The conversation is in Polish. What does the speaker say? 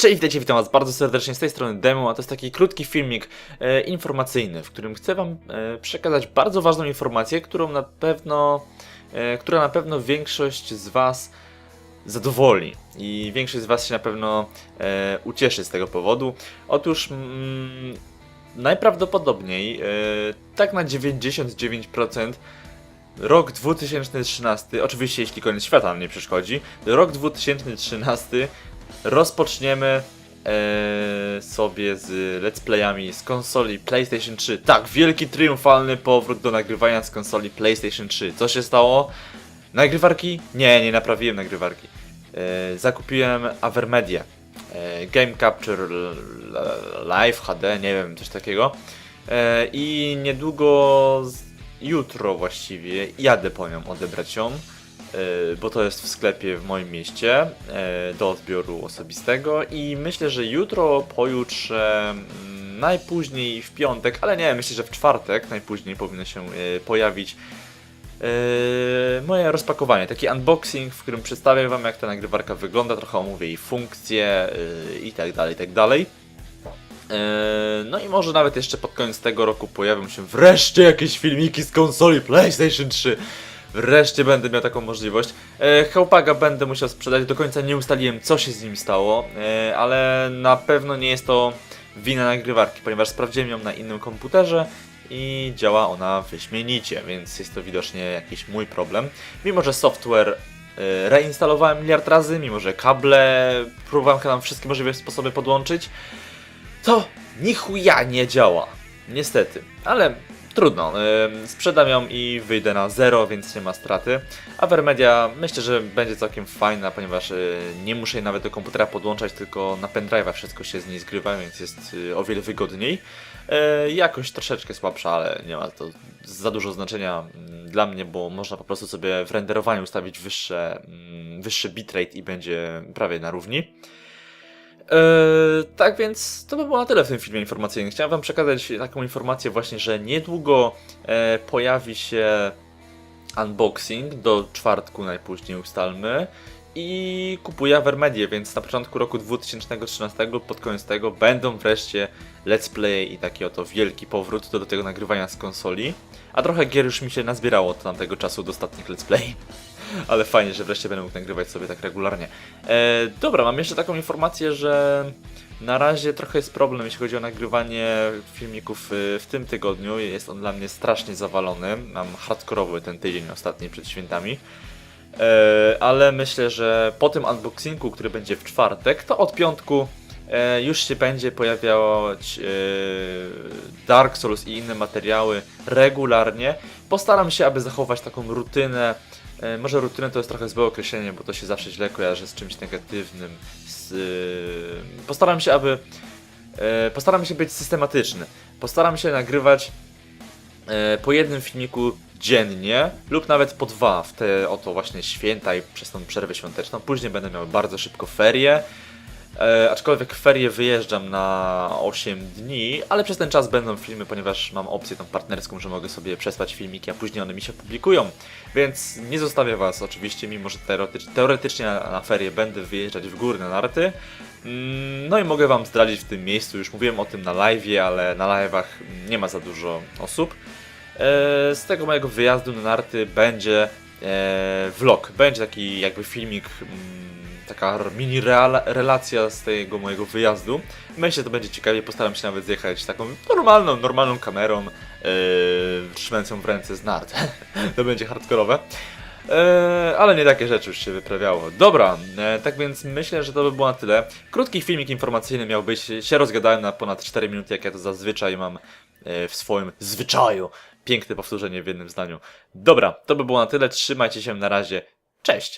Cześć, witajcie, witam was bardzo serdecznie z tej strony Demo, a to jest taki krótki filmik e, informacyjny, w którym chcę wam e, przekazać bardzo ważną informację, którą na pewno, e, która na pewno większość z was zadowoli i większość z was się na pewno e, ucieszy z tego powodu. Otóż mm, najprawdopodobniej, e, tak na 99% Rok 2013, oczywiście jeśli koniec świata nam nie przeszkodzi, rok 2013 rozpoczniemy e, sobie z let's playami z konsoli PlayStation 3. Tak, wielki triumfalny powrót do nagrywania z konsoli PlayStation 3. Co się stało? Nagrywarki? Nie, nie naprawiłem nagrywarki. E, zakupiłem Avermedia. E, Game Capture Live HD, nie wiem, coś takiego. E, I niedługo, jutro właściwie, jadę po nią odebrać ją. E, bo to jest w sklepie w moim mieście e, do odbioru osobistego i myślę, że jutro, pojutrze, mm, najpóźniej w piątek, ale nie, myślę, że w czwartek najpóźniej powinno się e, pojawić moje rozpakowanie, taki unboxing, w którym przedstawię wam jak ta nagrywarka wygląda, trochę omówię jej funkcje i tak dalej, tak dalej. No i może nawet jeszcze pod koniec tego roku pojawią się wreszcie jakieś filmiki z konsoli PlayStation 3. Wreszcie będę miał taką możliwość. E, będę musiał sprzedać, do końca nie ustaliłem co się z nim stało, e, ale na pewno nie jest to wina nagrywarki, ponieważ sprawdziłem ją na innym komputerze i działa ona wyśmienicie, więc jest to widocznie jakiś mój problem. Mimo, że software e, reinstalowałem miliard razy, mimo, że kable próbowałem tam wszystkie możliwe sposoby podłączyć, to ni chuja nie działa. Niestety, ale trudno. Sprzedam ją i wyjdę na zero, więc nie ma straty. Avermedia myślę, że będzie całkiem fajna, ponieważ y, nie muszę jej nawet do komputera podłączać, tylko na pendrive'a wszystko się z niej zgrywa, więc jest y, o wiele wygodniej. Y, Jakość troszeczkę słabsza, ale nie ma to za dużo znaczenia mm, dla mnie, bo można po prostu sobie w renderowaniu ustawić wyższe, mm, wyższy bitrate i będzie prawie na równi. Eee, tak więc to by było na tyle w tym filmie informacyjnym. Chciałem Wam przekazać taką informację właśnie, że niedługo e, pojawi się unboxing, do czwartku najpóźniej ustalmy. I kupuję Avermedię, więc na początku roku 2013, pod koniec tego, będą wreszcie let's play i taki oto wielki powrót do tego nagrywania z konsoli. A trochę gier już mi się nazbierało od tamtego czasu do ostatnich let's play. Ale fajnie, że wreszcie będę mógł nagrywać sobie tak regularnie. E, dobra, mam jeszcze taką informację, że na razie trochę jest problem, jeśli chodzi o nagrywanie filmików y, w tym tygodniu. Jest on dla mnie strasznie zawalony. Mam hardkorowy ten tydzień ostatni przed świętami. E, ale myślę, że po tym unboxingu, który będzie w czwartek, to od piątku e, już się będzie pojawiać e, Dark Souls i inne materiały regularnie. Postaram się, aby zachować taką rutynę. E, może rutynę to jest trochę złe określenie, bo to się zawsze źle kojarzy z czymś negatywnym. Z, e, postaram się, aby. E, postaram się być systematyczny. Postaram się nagrywać e, po jednym filmiku dziennie lub nawet po dwa w te oto właśnie święta i przez tą przerwę świąteczną. Później będę miał bardzo szybko ferie. E, aczkolwiek w ferie wyjeżdżam na 8 dni, ale przez ten czas będą filmy, ponieważ mam opcję tą partnerską, że mogę sobie przesłać filmiki, a później one mi się publikują. Więc nie zostawię Was oczywiście, mimo że teoretycz, teoretycznie na, na ferie będę wyjeżdżać w góry na narty. Mm, No i mogę Wam zdradzić w tym miejscu, już mówiłem o tym na live'ie, ale na live'ach nie ma za dużo osób. E, Z tego mojego wyjazdu na narty będzie e, vlog, będzie taki jakby filmik, mm, taka mini relacja z tego mojego wyjazdu. Myślę, że to będzie ciekawie, postaram się nawet zjechać taką normalną, normalną kamerą, e, trzymając ją w ręce z nart. to będzie hardkorowe. E, ale nie takie rzeczy już się wyprawiało. Dobra, e, tak więc myślę, że to by było na tyle. Krótki filmik informacyjny miał być. Się rozgadałem na ponad 4 minuty, jak ja to zazwyczaj mam e, w swoim zwyczaju. Piękne powtórzenie w jednym zdaniu. Dobra, to by było na tyle. Trzymajcie się na razie. Cześć!